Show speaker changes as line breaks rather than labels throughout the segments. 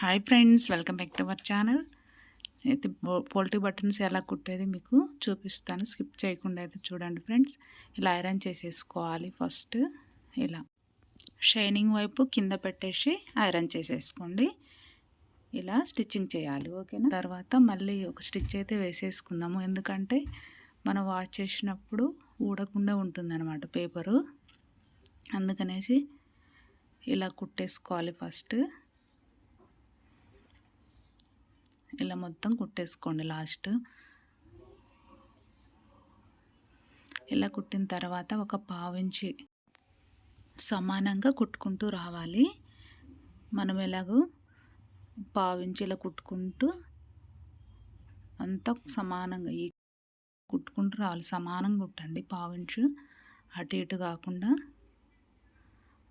Hi friends welcome back to our channel అయితే poultry buttons ఎలా కుట్టేది మీకు చూపిస్తాను. స్కిప్ చేయకుండా అయితే చూడండి ఫ్రెండ్స్ ఇలా ఐరన్ చేసేసుకోవాలి ఫస్ట్ ఇలా షైనింగ్ వైపు కింద పెట్టేసి ఐరన్ చేసేసుకోండి. ఇలా స్టిచ్చింగ్ చేయాలి ఓకేనా తర్వాత మళ్ళీ ఒక స్టిచ్ అయితే వేసేసుకుందాము. ఎందుకంటే మనం వాష్ చేసినప్పుడు ఊడకుండా ఉంటుందన్నమాట పేపరు అందుకనేసి ఇలా కుట్టేసుకోవాలి ఫస్ట్ ఇలా మొత్తం కుట్టేసుకోండి లాస్ట్. ఇలా కుట్టిన తర్వాత ఒక పావించి సమానంగా కుట్టుకుంటూ రావాలి. మనం ఎలాగో పావించి ఇలా కుట్టుకుంటూ అంతా సమానంగా ఈ కుట్టుకుంటూ రావాలి. సమానంగా కుట్టండి పావించు. అటు ఇటు కాకుండా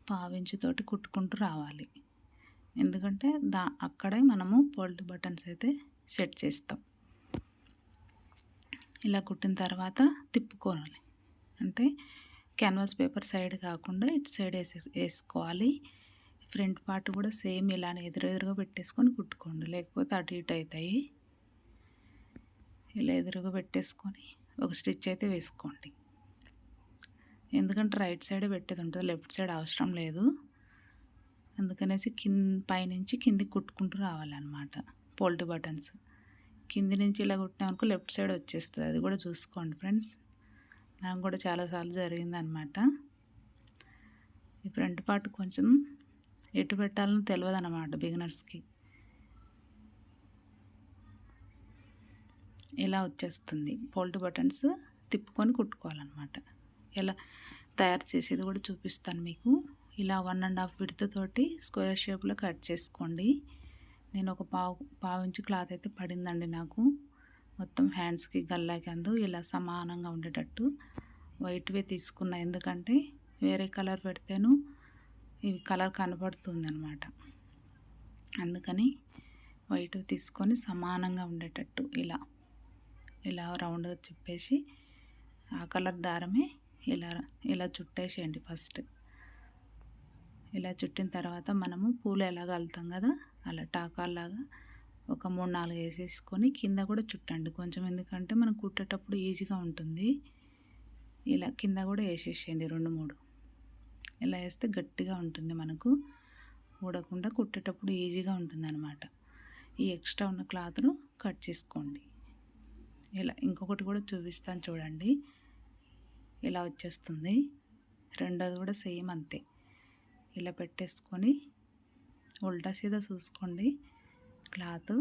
పావించుతోటి కుట్టుకుంటూ రావాలి. ఎందుకంటే దా అక్కడే మనము పోల్డ్ బటన్స్ అయితే సెట్ చేస్తాం. ఇలా కుట్టిన తర్వాత తిప్పుకోవాలి. అంటే క్యాన్వాస్ పేపర్ సైడ్ కాకుండా ఇటు సైడ్ వేసే వేసుకోవాలి. ఫ్రంట్ పార్ట్ కూడా సేమ్ ఇలానే ఎదురెదురుగా పెట్టేసుకొని కుట్టుకోండి. లేకపోతే అటు ఇటు అవుతాయి. ఇలా ఎదురుగా పెట్టేసుకొని ఒక స్టిచ్ అయితే వేసుకోండి. ఎందుకంటే రైట్ సైడ్ పెట్టేది ఉంటుంది లెఫ్ట్ సైడ్ అవసరం లేదు. అందుకనేసి కింద పైనుంచి కిందికి కుట్టుకుంటూ రావాలన్నమాట. పోల్ట్ బటన్స్. కింది నుంచి ఇలా కుట్టినామనుకో లెఫ్ట్ సైడ్ వచ్చేస్తుంది. అది కూడా చూసుకోండి ఫ్రెండ్స్. నాకు కూడా చాలాసార్లు జరిగిందనమాట ఈ ఫ్రంట్ పార్ట్ కొంచెం ఎటు పెట్టాలని తెలియదు అనమాట బిగినర్స్కి. ఇలా వచ్చేస్తుంది. పోల్ట్ బటన్స్ తిప్పుకొని కుట్టుకోవాలన్నమాట. ఎలా తయారు చేసేది కూడా చూపిస్తాను మీకు. ఇలా వన్ అండ్ హాఫ్ విడత తోటి స్క్వేర్ షేప్లో కట్ చేసుకోండి. నేను ఒక పావు పావు ఇంచు క్లాత్ అయితే పడిందండి నాకు. మొత్తం హ్యాండ్స్కి గల్లాకి అందు ఇలా సమానంగా ఉండేటట్టు వైట్వే తీసుకున్నా. ఎందుకంటే వేరే కలర్ పెడితేను ఇవి కలర్ కనబడుతుంది అనమాట అందుకని వైట్ తీసుకొని సమానంగా ఉండేటట్టు ఇలా ఇలా రౌండ్గా చెప్పేసి ఆ కలర్ దారమే ఇలా ఇలా చుట్టేసేయండి ఫస్ట్. ఇలా చుట్టిన తర్వాత మనము పూలు ఎలాగ అల్లుతాం కదా అలా టాకాల్లాగా ఒక మూడు నాలుగు వేసేసుకొని కింద కూడా చుట్టండి. కొంచెం ఎందుకంటే మనం కుట్టేటప్పుడు ఈజీగా ఉంటుంది. ఇలా కింద కూడా వేసేసేయండి రెండు మూడు. ఇలా వేస్తే గట్టిగా ఉంటుంది మనకు. ఊడకుండా కుట్టేటప్పుడు ఈజీగా ఉంటుంది అనమాట ఈ ఎక్స్ట్రా ఉన్న క్లాత్ను కట్ చేసుకోండి. ఇలా ఇంకొకటి కూడా చూపిస్తాను చూడండి. ఇలా వచ్చేస్తుంది. రెండోది కూడా సేమ్ అంతే. ఇలా పెట్టేసుకొని ఉల్టా సీదా చూసుకోండి. క్లాత్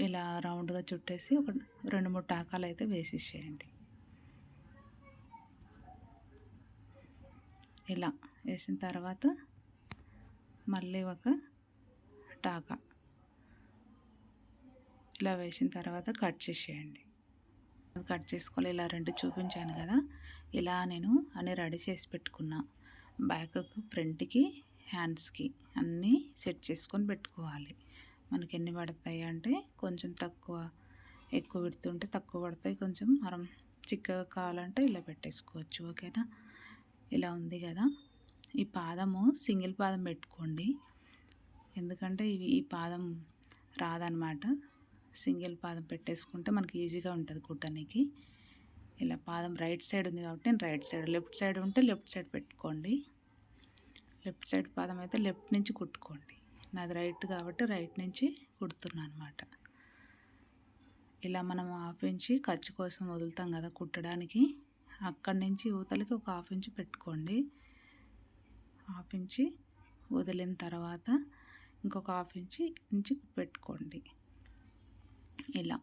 ఇలా రౌండ్గా చుట్టేసి ఒక రెండు మూడు టాకాలు అయితే వేసేసేయండి. ఇలా వేసిన తర్వాత మళ్ళీ ఒక టాకా. ఇలా వేసిన తర్వాత కట్ చేసేయండి. కట్ చేసుకోవాలి. ఇలా రెండు చూపించాను కదా. ఇలా నేను అన్నీ రెడీ చేసి పెట్టుకున్నా. బ్యాక్కి ఫ్రంట్కి హ్యాండ్స్కి అన్నీ సెట్ చేసుకొని పెట్టుకోవాలి. మనకి ఎన్ని పడతాయి అంటే కొంచెం తక్కువ ఎక్కువ పెడుతుంటే తక్కువ పడతాయి. కొంచెం మనం చిక్కగా కావాలంటే ఇలా పెట్టేసుకోవచ్చు. ఓకేనా? ఇలా ఉంది కదా. ఈ పాదము సింగిల్ పాదం పెట్టుకోండి. ఎందుకంటే ఇవి ఈ పాదం రాదనమాట సింగిల్ పాదం పెట్టేసుకుంటే మనకి ఈజీగా ఉంటుంది కుట్టడానికి ఇలా పాదం రైట్ సైడ్ ఉంది కాబట్టి నేను రైట్ సైడ్ లెఫ్ట్ సైడ్ ఉంటే లెఫ్ట్ సైడ్ పెట్టుకోండి. లెఫ్ట్ సైడ్ పాదం అయితే లెఫ్ట్ నుంచి కుట్టుకోండి. నాది రైట్ కాబట్టి రైట్ నుంచి కుడుతున్నాను అనమాట ఇలా మనం హాఫ్ ఇంచి ఖర్చు కోసం వదులుతాం కదా కుట్టడానికి. అక్కడి నుంచి ఊతలకి ఒక హాఫ్ ఇంచ్ పెట్టుకోండి. హాఫ్ ఇంచి వదిలిన తర్వాత ఇంకొక హాఫ్ ఇంచి ఇంచి పెట్టుకోండి. ఇలా.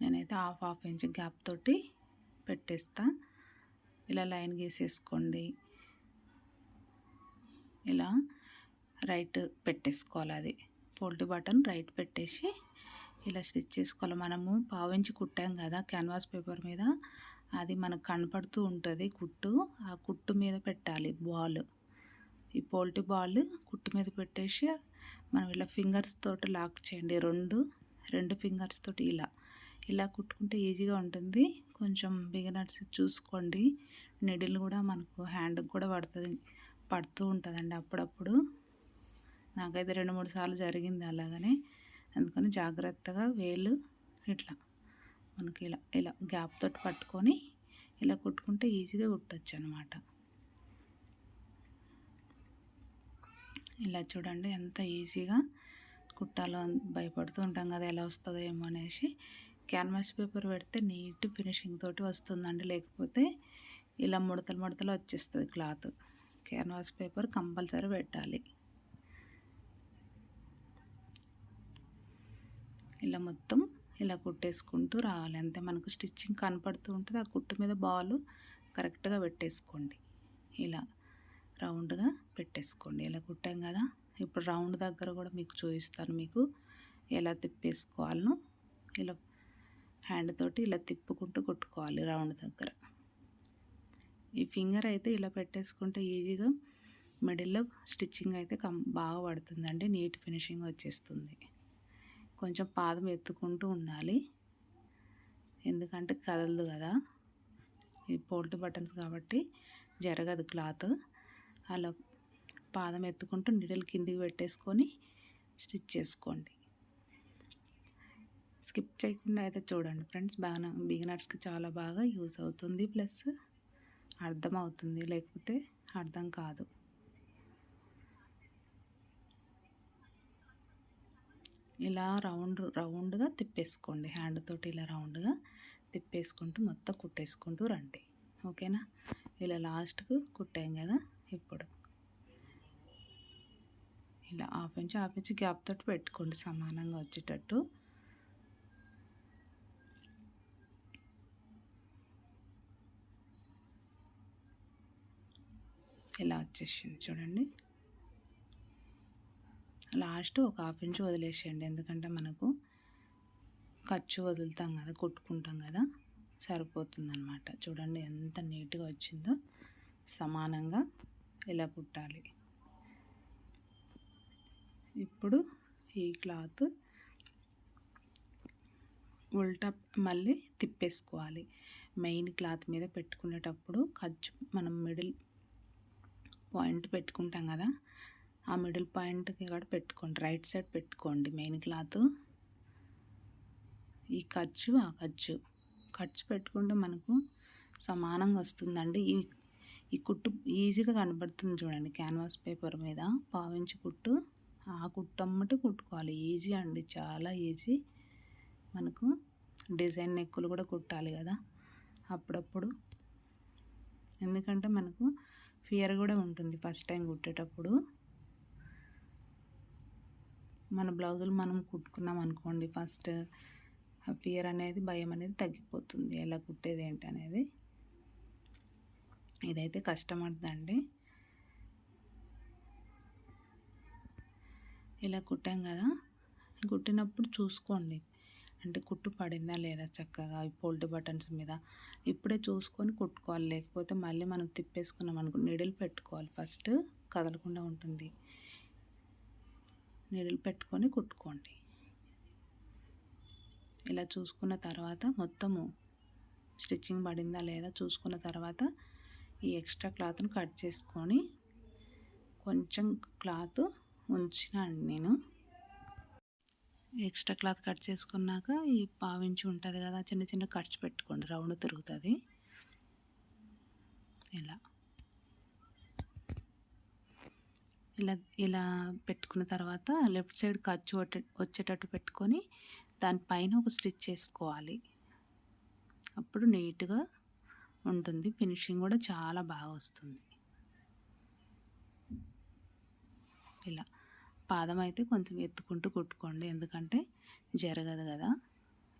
నేనైతే హాఫ్ హాఫ్ ఇంచ్ గ్యాప్ తోటి పెట్టేస్తా. ఇలా లైన్ గీసేసుకోండి. ఇలా రైట్ పెట్టేసుకోవాలి అది. పోల్టీ బటన్ రైట్ పెట్టేసి ఇలా స్టిచ్ చేసుకోవాలి. మనము పావించి కుట్టాం కదా క్యాన్వాస్ పేపర్ మీద. అది మనకు కనపడుతూ ఉంటుంది కుట్టు. ఆ కుట్టు మీద పెట్టాలి బాల్. ఈ పోల్టీ బాల్ కుట్టు మీద పెట్టేసి మనం ఇలా ఫింగర్స్ తోటి లాక్ చేయండి. రెండు రెండు ఫింగర్స్ తోటి ఇలా. ఇలా కుట్టుకుంటే ఈజీగా ఉంటుంది. కొంచెం బిగినర్స్ చూసుకోండి. నిడిల్ కూడా మనకు హ్యాండ్కి కూడా పడుతుంది. పడుతూ ఉంటుందండి అప్పుడప్పుడు. నాకైతే రెండు మూడు సార్లు జరిగింది అలాగనే. అందుకని జాగ్రత్తగా వేలు ఇట్లా మనకి ఇలా ఇలా గ్యాప్ తోటి పట్టుకొని ఇలా కుట్టుకుంటే ఈజీగా కుట్టచ్చు అనమాట ఇలా చూడండి ఎంత ఈజీగా కుట్టాలో భయపడుతూ ఉంటాం కదా ఎలా వస్తుందో ఏమో అనేసి. క్యాన్వాస్ పేపర్ పెడితే నీట్ ఫినిషింగ్ తోటి వస్తుందండి. లేకపోతే ఇలా ముడతలు ముడతలు వచ్చేస్తుంది క్లాత్. క్యాన్వాస్ పేపర్ కంపల్సరీ పెట్టాలి. ఇలా మొత్తం ఇలా కుట్టేసుకుంటూ రావాలి. అంతే మనకు స్టిచ్చింగ్ కనపడుతూ ఉంటుంది. ఆ కుట్టు మీద బాల్ కరెక్ట్గా పెట్టేసుకోండి. ఇలా రౌండ్గా పెట్టేసుకోండి. ఇలా కుట్టాం కదా ఇప్పుడు రౌండ్ దగ్గర కూడా మీకు చూపిస్తాను మీకు ఎలా తిప్పేసుకోవాలనో. ఇలా హ్యాండ్ తోటి ఇలా తిప్పుకుంటూ కుట్టుకోవాలి రౌండ్ దగ్గర. ఈ ఫింగర్ అయితే ఇలా పెట్టేసుకుంటే ఈజీగా మిడిల్లో స్టిచ్చింగ్ అయితే కం బాగా పడుతుందండి నీట్ ఫినిషింగ్ వచ్చేస్తుంది. కొంచెం పాదం ఎత్తుకుంటూ ఉండాలి. ఎందుకంటే కదలదు కదా. ఇది పోల్ట్ బటన్స్ కాబట్టి జరగదు క్లాత్. అలా పాదం ఎత్తుకుంటూ నీడలు కిందికి పెట్టేసుకొని స్టిచ్ చేసుకోండి. స్కిప్ చేయకుండా అయితే చూడండి ఫ్రెండ్స్ బాగా బిగినర్స్కి చాలా బాగా యూజ్ అవుతుంది. ప్లస్ అర్థం అవుతుంది లేకపోతే అర్థం కాదు. ఇలా రౌండ్ రౌండ్గా తిప్పేసుకోండి. హ్యాండ్ తోటి ఇలా రౌండ్గా తిప్పేసుకుంటూ మొత్తం కుట్టేసుకుంటూ రండి. ఓకేనా? ఇలా లాస్ట్కు కుట్టాం కదా ఇప్పుడు. ఇలా half inch half inch gap తోటి పెట్టుకోండి సమానంగా వచ్చేటట్టు. ఇలా వచ్చేసింది చూడండి. లాస్ట్ ఒక హాఫ్ ఇంచ్ వదిలేసేయండి ఎందుకంటే మనకు ఖర్చు వదులుతాం కదా కుట్టుకుంటాం కదా సరిపోతుందన్నమాట. చూడండి ఎంత నీట్గా వచ్చిందో. సమానంగా ఇలా కుట్టాలి. ఇప్పుడు ఈ క్లాత్ ఉల్టా మళ్ళీ తిప్పేసుకోవాలి. మెయిన్ క్లాత్ మీద పెట్టుకునేటప్పుడు ఖర్చు మనం మిడిల్ పాయింట్ పెట్టుకుంటాం కదా ఆ మిడిల్ పాయింట్కి కూడా పెట్టుకోండి. రైట్ సైడ్ పెట్టుకోండి మెయిన్ క్లాత్. ఈ ఖర్చు ఆ ఖర్చు. ఖర్చు పెట్టుకుంటే మనకు సమానంగా వస్తుందండి. ఈ ఈ కుట్టు ఈజీగా కనబడుతుంది చూడండి క్యాన్వాస్ పేపర్ మీద. పావించి కుట్టు. ఆ కుట్టమ్మటి కుట్టుకోవాలి. ఈజీ అండి. చాలా ఈజీ. మనకు డిజైన్ నెక్కులు కూడా కుట్టాలి కదా. అప్పుడప్పుడు. ఎందుకంటే మనకు ఫియర్ కూడా ఉంటుంది ఫస్ట్ టైం కుట్టేటప్పుడు. మన బ్లౌజులు మనం కుట్టుకున్నాం అనుకోండి ఫస్ట్ ఆ ఫియర్ అనేది భయం అనేది తగ్గిపోతుంది. ఎలా కుట్టేది ఏంటి అనేది. ఇదైతే కష్టమవుతుందండి. ఇలా కుట్టాం కదా? కుట్టినప్పుడు చూసుకోండి. అంటే కుట్టు పడిందా లేదా చక్కగా ఈ పోల్ట్ బటన్స్ మీద? ఇప్పుడే చూసుకొని కుట్టుకోవాలి. లేకపోతే మళ్ళీ మనం తిప్పేసుకున్నాం అనుకో నీడిల్ పెట్టుకోవాలి ఫస్ట్. కదలకుండా ఉంటుంది. నీడిల్ పెట్టుకొని కుట్టుకోండి. ఇలా చూసుకున్న తర్వాత మొత్తము స్టిచ్చింగ్ పడిందా లేదా చూసుకున్న తర్వాత ఈ ఎక్స్ట్రా క్లాత్ను కట్ చేసుకొని కొంచెం క్లాత్ ఉంచినాను నేను. ఎక్స్ట్రా క్లాత్ కట్ చేసుకున్నాక ఈ పావించి ఉంటుంది కదా చిన్న చిన్న కట్స్ పెట్టుకోండి రౌండ్ తిరుగుతుంది. ఇలా. ఇలా ఇలా పెట్టుకున్న తర్వాత లెఫ్ట్ సైడ్ ఖర్చు వచ్చేటట్టు పెట్టుకొని దానిపైన ఒక స్టిచ్ చేసుకోవాలి. అప్పుడు నీట్గా ఉంటుంది ఫినిషింగ్ కూడా చాలా బాగా వస్తుంది. ఇలా. పాదం అయితే కొంచెం ఎత్తుకుంటూ కుట్టుకోండి. ఎందుకంటే జరగదు కదా.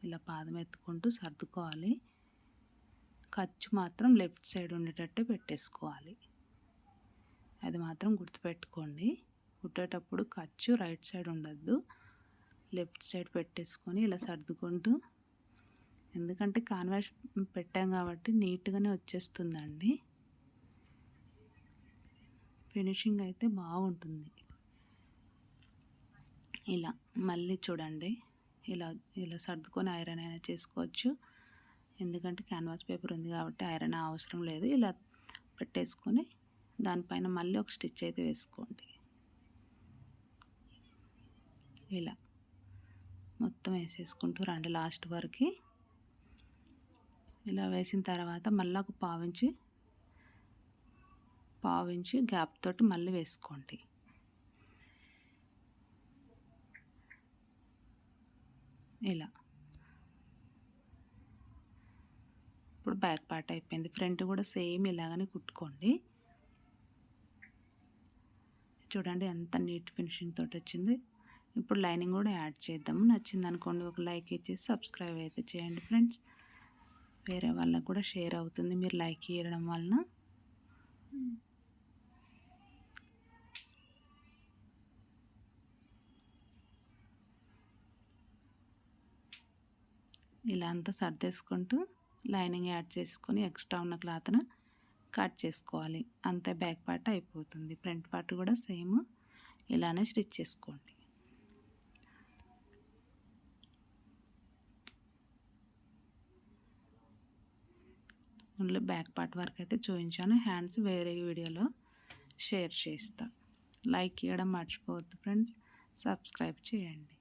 ఇలా పాదం ఎత్తుకుంటూ సర్దుకోవాలి. ఖర్చు మాత్రం లెఫ్ట్ సైడ్ ఉండేటట్టు పెట్టేసుకోవాలి. అది మాత్రం గుర్తుపెట్టుకోండి. కుట్టేటప్పుడు ఖర్చు రైట్ సైడ్ ఉండద్దు. లెఫ్ట్ సైడ్ పెట్టేసుకొని ఇలా సర్దుకుంటూ. ఎందుకంటే కాన్వాష్ పెట్టాం కాబట్టి నీట్గానే వచ్చేస్తుందండి. ఫినిషింగ్ అయితే బాగుంటుంది. ఇలా మళ్ళీ చూడండి. ఇలా ఇలా సర్దుకొని ఐరన్ అయినా చేసుకోవచ్చు. ఎందుకంటే క్యాన్వాస్ పేపర్ ఉంది కాబట్టి ఐరన్ అవసరం లేదు. ఇలా పెట్టేసుకొని దానిపైన మళ్ళీ ఒక స్టిచ్ అయితే వేసుకోండి. ఇలా మొత్తం వేసేసుకుంటూ రండి లాస్ట్ వరకు. ఇలా వేసిన తర్వాత మళ్ళీ ఒక పావించి పావించి గ్యాప్ తోటి మళ్ళీ వేసుకోండి. ఇలా. ఇప్పుడు బ్యాక్ పార్ట్ అయిపోయింది. ఫ్రంట్ కూడా సేమ్ ఇలాగనే కుట్టుకోండి. చూడండి ఎంత నీట్ ఫినిషింగ్ తోటి వచ్చింది. ఇప్పుడు లైనింగ్ కూడా యాడ్ చేద్దాము నచ్చింది అనుకోండి ఒక లైక్ ఇచ్చేసి సబ్స్క్రైబ్ అయితే చేయండి ఫ్రెండ్స్. వేరే వాళ్ళకు కూడా షేర్ అవుతుంది. మీరు లైక్ ఇవ్వడం వలన. ఇలా అంతా సర్దేసుకుంటూ లైనింగ్ యాడ్ చేసుకొని ఎక్స్ట్రా ఉన్న క్లాత్ను కట్ చేసుకోవాలి. అంతే బ్యాక్ పార్ట్ అయిపోతుంది. ఫ్రంట్ పార్ట్ కూడా సేమ్ ఇలానే స్టిచ్ చేసుకోండి. ఓన్లీ బ్యాక్ పార్ట్ వరకు అయితే చూపించాను. హ్యాండ్స్ వేరే వీడియోలో షేర్ చేస్తా. లైక్ ఇవ్వడం మర్చిపోవద్దు ఫ్రెండ్స్. సబ్స్క్రైబ్ చేయండి.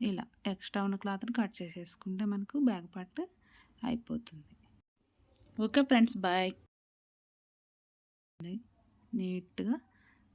ఇలా ఎక్స్ట్రా ఉన్న క్లాత్ని కట్ చేసేసుకుంటే మనకు బ్యాక్ పార్ట్ అయిపోతుంది. Okay friends bye. నీట్గా